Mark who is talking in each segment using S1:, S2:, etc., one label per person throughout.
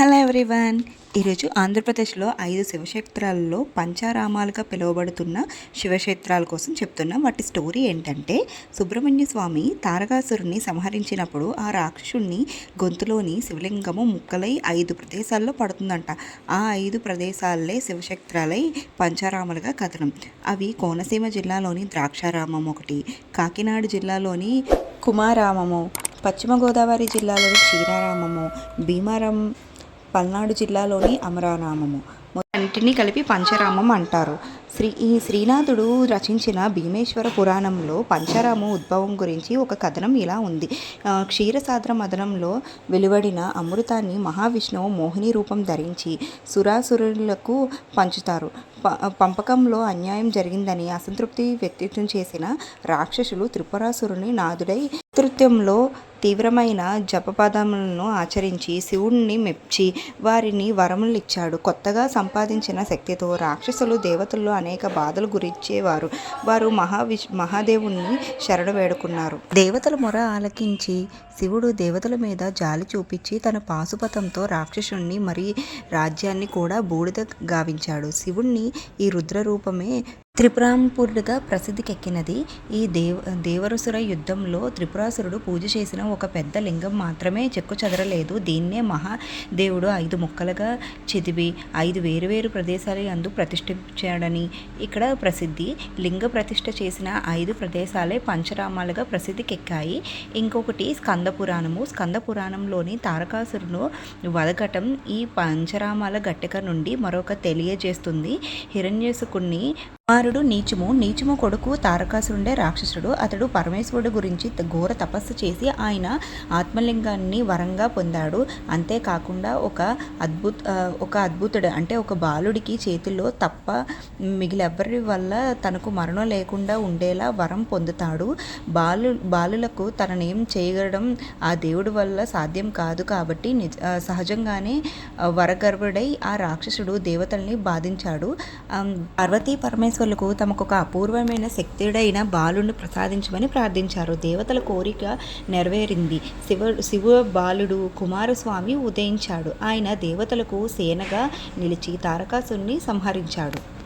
S1: Hello everyone ఈరోజు ఆంధ్రప్రదేశ్లో ఐదు శివక్షేత్రాలలో పంచారామాలుగా పిలువబడుతున్న శివక్షేత్రాల కోసం చెప్తున్నాం. వాటి స్టోరీ ఏంటంటే సుబ్రహ్మణ్య స్వామి తారకాసురుని సంహరించినప్పుడు ఆ రాక్షసుణ్ణి గొంతులోని శివలింగము ముక్కలై ఐదు ప్రదేశాల్లో పడుతుందంట. ఆ ఐదు ప్రదేశాలే శివక్షేత్రాలై పంచారామాలుగా కథనం. అవి కోనసీమ జిల్లాలోని ద్రాక్షారామం ఒకటి కాకినాడ జిల్లాలోని కుమారామము పశ్చిమ గోదావరి జిల్లాలోని క్షీరారామము భీమారం పల్నాడు జిల్లాలోని అమరారామము అన్నింటినీ కలిపి పంచరామం అంటారు. శ్రీ ఈ శ్రీనాథుడు రచించిన భీమేశ్వర పురాణంలో పంచరామ ఉద్భవం గురించి ఒక కథనం ఇలా ఉంది. క్షీరసాద్ర మదనంలో వెలువడిన అమృతాన్ని మహావిష్ణువు మోహిని రూపం ధరించి సురాసురులకు పంచుతారు. పంపకంలో అన్యాయం జరిగిందని అసంతృప్తి వ్యక్తం చేసిన రాక్షసులు త్రిపురాసురుని నాదుడై నేతృత్వంలో తీవ్రమైన జపపదములను ఆచరించి శివుణ్ణి మెప్చి వారిని వరములు ఇచ్చాడు కొత్తగా సంపాదించిన శక్తితో రాక్షసులు దేవతల్లో అనేక బాధలు గురించేవారు. వారు మహావిష్ మహాదేవుణ్ణి శరణు వేడుకున్నారు. దేవతల మొర ఆలకించి శివుడు దేవతల మీద జాలి చూపించి తన పాశుపతంతో రాక్షసుణ్ణి మరి రాజ్యాన్ని కూడా బూడిద గావించాడు. శివుణ్ణి ఈ రుద్ర రూపమే త్రిపురాంపురుడుగా ప్రసిద్ధికెక్కినది. ఈ దేవ దేవరసుర యుద్ధంలో త్రిపురాసురుడు పూజ చేసిన ఒక పెద్ద లింగం మాత్రమే చెక్కు చెదరలేదు. దీన్నే మహాదేవుడు ఐదు ముక్కలుగా చెదివి ఐదు వేరువేరు ప్రదేశాల అందు ప్రతిష్ఠించాడని. ఇక్కడ ప్రసిద్ధి లింగ ప్రతిష్ఠ చేసిన ఐదు ప్రదేశాలే పంచరామాలుగా ప్రసిద్ధికెక్కాయి. ఇంకొకటి స్కంద పురాణము స్కంద పురాణంలోని తారకాసురును వదకటం ఈ పంచరామాల గట్టిక నుండి మరొక తెలియజేస్తుంది. హిరణ్యసుకుణ్ణి కుమారుడు నీచుము నీచుము కొడుకు తారకాసురుండే రాక్షసుడు. అతడు పరమేశ్వరుడు గురించి ఘోర తపస్సు చేసి ఆయన ఆత్మలింగాన్ని వరంగా పొందాడు. అంతేకాకుండా ఒక అద్భుత ఒక అద్భుతుడు అంటే ఒక బాలుడికి చేతిలో తప్ప మిగిలెవ్వరి వల్ల తనకు మరణం లేకుండా ఉండేలా వరం పొందుతాడు. బాలు బాలులకు తననేం చేయగలడం ఆ దేవుడి వల్ల సాధ్యం కాదు కాబట్టి నిజ సహజంగానే ఆ, వరగర్వుడై ఆ రాక్షసుడు దేవతల్ని బాధించాడు. పర్వతీ పరమేశ్వరు పరమేశ్వరులకు తమకు ఒక అపూర్వమైన శక్తుడైన బాలుడిని ప్రసాదించమని ప్రార్థించారు. దేవతల కోరిక నెరవేరింది. శివ శివ బాలుడు కుమారస్వామి ఉదయించాడు. ఆయన దేవతలకు సేనగా నిలిచి తారకాసుని సంహరించాడు.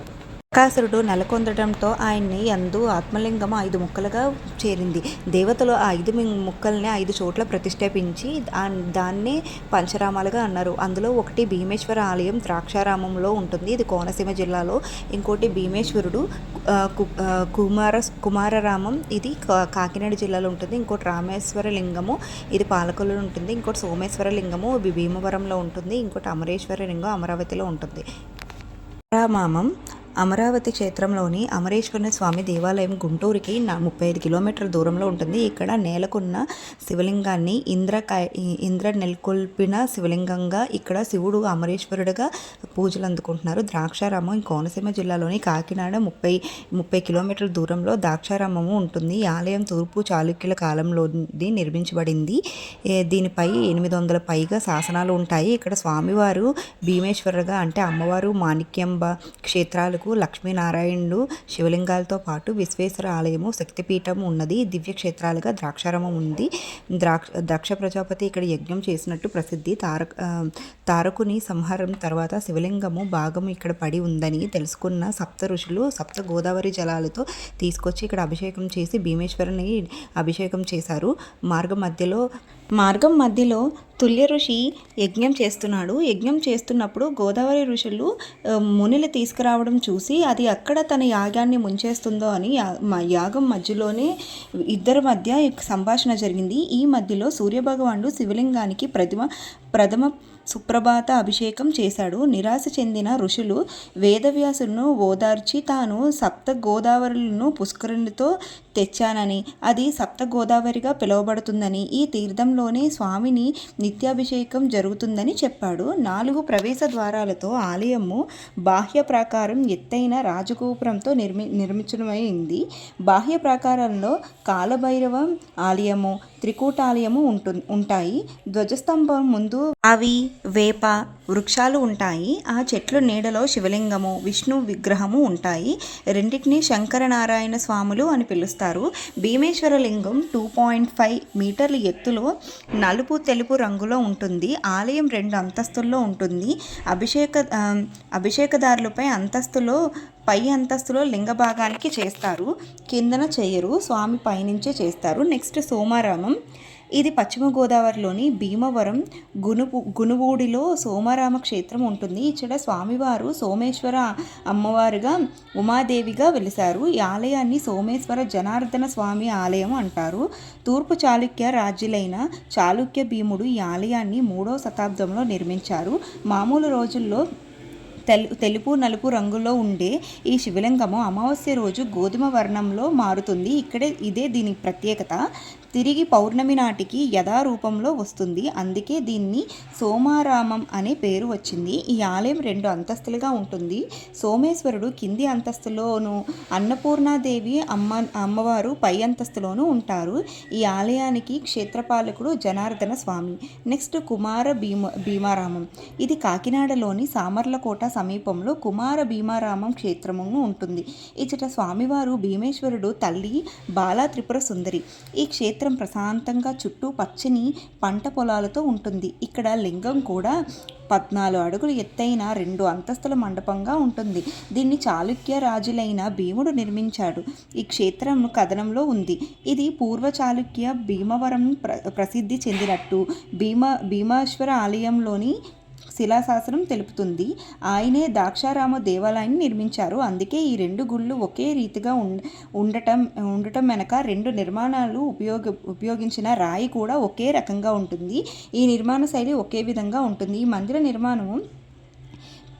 S1: అక్కాసురుడు నెలకొందడంతో ఆయన్ని ఎందు ఆత్మలింగం ఐదు ముక్కలుగా చేరింది. దేవతలు ఆ ఐదు మి- ముక్కల్ని ఐదు చోట్ల ప్రతిష్టాపించి దాన్ని పంచరామాలుగా అన్నారు. అందులో ఒకటి భీమేశ్వర ఆలయం ద్రాక్షారామంలో ఉంటుంది. ఇది కోనసీమ జిల్లాలో ఇంకోటి భీమేశ్వరుడు కు- కుమార కుమారరామం ఇది కా- కాకినాడ జిల్లాలో ఉంటుంది. ఇంకోటి రామేశ్వర లింగము ఇది పాలకొల్లులో ఉంటుంది. ఇంకోటి సోమేశ్వర లింగము భీమవరంలో ఉంటుంది. ఇంకోటి అమరేశ్వర లింగం అమరావతిలో ఉంటుంది. రామామం అమరావతి క్షేత్రంలోని అమరేశ్వర స్వామి దేవాలయం గుంటూరుకి నా ముప్పై ఐదు కిలోమీటర్ల దూరంలో ఉంటుంది. ఇక్కడ నేలకున్న శివలింగాన్ని ఇంద్ర ఇంద్ర నెలకొల్పిన శివలింగంగా ఇక్కడ శివుడు అమరేశ్వరుడుగా పూజలు అందుకుంటున్నారు. ద్రాక్షారామం కోనసీమ జిల్లాలోని కాకినాడ ముప్పై ముప్పై కిలోమీటర్ల దూరంలో ద్రాక్షారామము ఉంటుంది. ఈ ఆలయం తూర్పు చాళుక్యుల కాలంలోది నిర్మించబడింది. దీనిపై ఎనిమిది వందల పైగా శాసనాలు ఉంటాయి. ఇక్కడ స్వామివారు భీమేశ్వరుగా అంటే అమ్మవారు మాణిక్యంబ క్షేత్రాలకు లక్ష్మీనారాయణుడు శివలింగాలతో పాటు విశ్వేశ్వర ఆలయము శక్తిపీఠం ఉన్నది. దివ్య క్షేత్రాలుగా ద్రాక్షారామం ఉంది. ద్రాక్ష దక్ష ప్రజాపతి ఇక్కడ యజ్ఞం చేసినట్టు ప్రసిద్ధి. తారక తారకుని సంహారం తర్వాత శివలింగము భాగం ఇక్కడ పడి ఉందని తెలుసుకున్న సప్త ఋషులు సప్త గోదావరి జలాలతో తీసుకొచ్చి ఇక్కడ అభిషేకం చేసి భీమేశ్వరుని అభిషేకం చేశారు. మార్గం మధ్యలో మార్గం మధ్యలో తుల్య ఋషి యజ్ఞం చేస్తున్నాడు. యజ్ఞం చేస్తున్నప్పుడు గోదావరి ఋషులు మునిలు తీసుకురావడం చూసి అది అక్కడ తన యాగాన్ని ముంచేస్తుందో అని యాగం మధ్యలోనే ఇద్దరి మధ్య సంభాషణ జరిగింది. ఈ మధ్యలో సూర్యభగవానుడు శివలింగానికి ప్రథమ ప్రథమ సుప్రభాత అభిషేకం చేశాడు. నిరాశ చెందిన ఋషులు వేదవ్యాసులను ఓదార్చి తాను సప్త గోదావరులను పుష్కరునితో తెచ్చానని అది సప్త గోదావరిగా పిలువబడుతుందని ఈ తీర్థంలోనే స్వామిని నిత్యాభిషేకం జరుగుతుందని చెప్పాడు. నాలుగు ప్రవేశ ద్వారాలతో ఆలయము బాహ్య ప్రాకారం ఎత్తైన రాజగోపురంతో నిర్మి నిర్మించడమైంది బాహ్య ప్రాకారంలో కాలభైరవ ఆలయము త్రికూటాలయము ఉంటు ఉంటాయి. ధ్వజస్తంభం ముందు అవి వేప వృక్షాలు ఉంటాయి. ఆ చెట్లు నీడలో శివలింగము విష్ణు విగ్రహము ఉంటాయి. రెండింటినీ శంకరనారాయణ స్వాములు అని పిలుస్తారు. భీమేశ్వర లింగం టూ పాయింట్ ఫైవ్ మీటర్ల ఎత్తులో నలుపు తెలుపు రంగు రంగులో ఉంటుంది. ఆలయం రెండు అంతస్తుల్లో ఉంటుంది. అభిషేక అభిషేకదారులపై అంతస్తులో పై అంతస్తులో లింగ భాగానికి చేస్తారు. కిందన చేయరు. స్వామి పైనుంచే చేస్తారు. నెక్స్ట్ సోమారామం. ఇది పశ్చిమ గోదావరిలోని భీమవరం గునుపు గునుగూడిలో సోమరామ క్షేత్రం ఉంటుంది. ఇక్కడ స్వామివారు సోమేశ్వర అమ్మవారుగా ఉమాదేవిగా వెలిశారు. ఈ ఆలయాన్ని సోమేశ్వర జనార్దన స్వామి ఆలయం అంటారు. తూర్పు చాళుక్య రాజులైన చాళుక్య భీముడు ఈ ఆలయాన్ని మూడో శతాబ్దంలో నిర్మించారు. మామూలు రోజుల్లో తెలు తెలుపు నలుపు రంగులో ఉండే ఈ శివలింగము అమావాస్య రోజు గోధుమ వర్ణంలో మారుతుంది. ఇక్కడే ఇదే దీని ప్రత్యేకత. తిరిగి పౌర్ణమి నాటికి యథారూపంలో వస్తుంది. అందుకే దీన్ని సోమారామం అనే పేరు వచ్చింది. ఈ ఆలయం రెండు అంతస్తులుగా ఉంటుంది. సోమేశ్వరుడు కింది అంతస్తులోను అన్నపూర్ణాదేవి అమ్మ అమ్మవారు పై అంతస్తులోనూ ఉంటారు. ఈ ఆలయానికి క్షేత్రపాలకుడు జనార్దన స్వామి. నెక్స్ట్ కుమార భీమ భీమారామం. ఇది కాకినాడలోని సామర్లకోట సమీపంలో కుమార భీమారామం క్షేత్రము ఉంటుంది. ఇచ్చట స్వామివారు భీమేశ్వరుడు తల్లి బాలా త్రిపుర సుందరి. ఈ క్షేత్రం ప్రశాంతంగా చుట్టూ పచ్చని పంట పొలాలతో ఉంటుంది. ఇక్కడ లింగం కూడా పద్నాలుగు అడుగులు ఎత్తైన రెండు అంతస్తుల మండపంగా ఉంటుంది. దీన్ని చాళుక్య రాజులైన భీముడు నిర్మించాడు. ఈ క్షేత్రం కథనంలో ఉంది. ఇది పూర్వ చాళుక్య భీమవరం ప్ర ప్రసిద్ధి చెందినట్టు. భీమ భీమేశ్వర ఆలయంలోని శిలాశాసనం తెలుపుతుంది. ఆయనే దాక్షారామ దేవాలయాన్ని నిర్మించారు. అందుకే ఈ రెండు గుళ్ళు ఒకే రీతిగా ఉండటం ఉండటం వెనక రెండు నిర్మాణాలు ఉపయోగ ఉపయోగించిన రాయి కూడా ఒకే రకంగా ఉంటుంది. ఈ నిర్మాణ శైలి ఒకే విధంగా ఉంటుంది. ఈ మందిర నిర్మాణం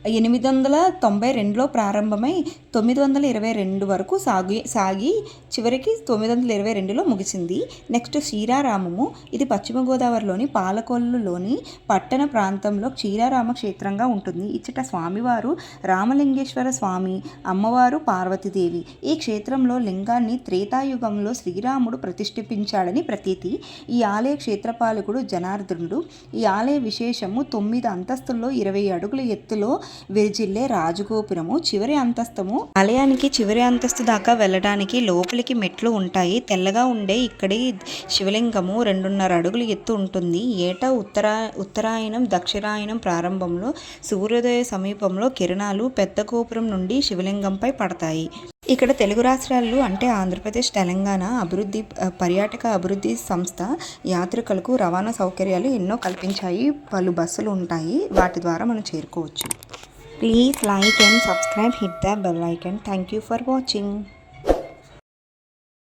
S1: ఎనిమిది వందల తొంభై రెండులో ప్రారంభమై తొమ్మిది వందల ఇరవై రెండు వరకు సాగి సాగి చివరికి తొమ్మిది వందల ఇరవై రెండులో ముగిసింది. నెక్స్ట్ క్షీరారామము ఇది పశ్చిమ గోదావరిలోని పాలకొల్లులోని పట్టణ ప్రాంతంలో క్షీరారామ క్షేత్రంగా ఉంటుంది. ఇచ్చట స్వామివారు రామలింగేశ్వర స్వామి అమ్మవారు పార్వతీదేవి. ఈ క్షేత్రంలో లింగాన్ని త్రేతాయుగంలో శ్రీరాముడు ప్రతిష్ఠిపించాడని ప్రతీతి. ఈ ఆలయ క్షేత్రపాలకుడు జనార్దనుడు. ఈ ఆలయ విశేషము తొమ్మిది అంతస్తుల్లో ఇరవై అడుగుల ఎత్తులో విరిజిల్లే రాజగోపురము చివరి అంతస్తము ఆలయానికి చివరి అంతస్తు దాకా వెళ్ళడానికి లోపలికి మెట్లు ఉంటాయి. తెల్లగా ఉండే ఇక్కడి శివలింగము రెండున్నర అడుగులు ఎత్తు ఉంటుంది. ఏటా ఉత్తరా ఉత్తరాయణం దక్షిణాయనం ప్రారంభంలో సూర్యోదయ సమీపంలో కిరణాలు పెద్ద గోపురం నుండి శివలింగంపై పడతాయి. ఇక్కడ తెలుగు రాష్ట్రాలు అంటే ఆంధ్రప్రదేశ్ తెలంగాణ అభివృద్ధి పర్యాటక అభివృద్ధి సంస్థ యాత్రికులకు రవాణా సౌకర్యాలు ఎన్నో కల్పించాయి. పలు బస్సులు ఉంటాయి. వాటి ద్వారా మనం చేరుకోవచ్చు. Please like and subscribe hit the bell icon. Thank you for watching.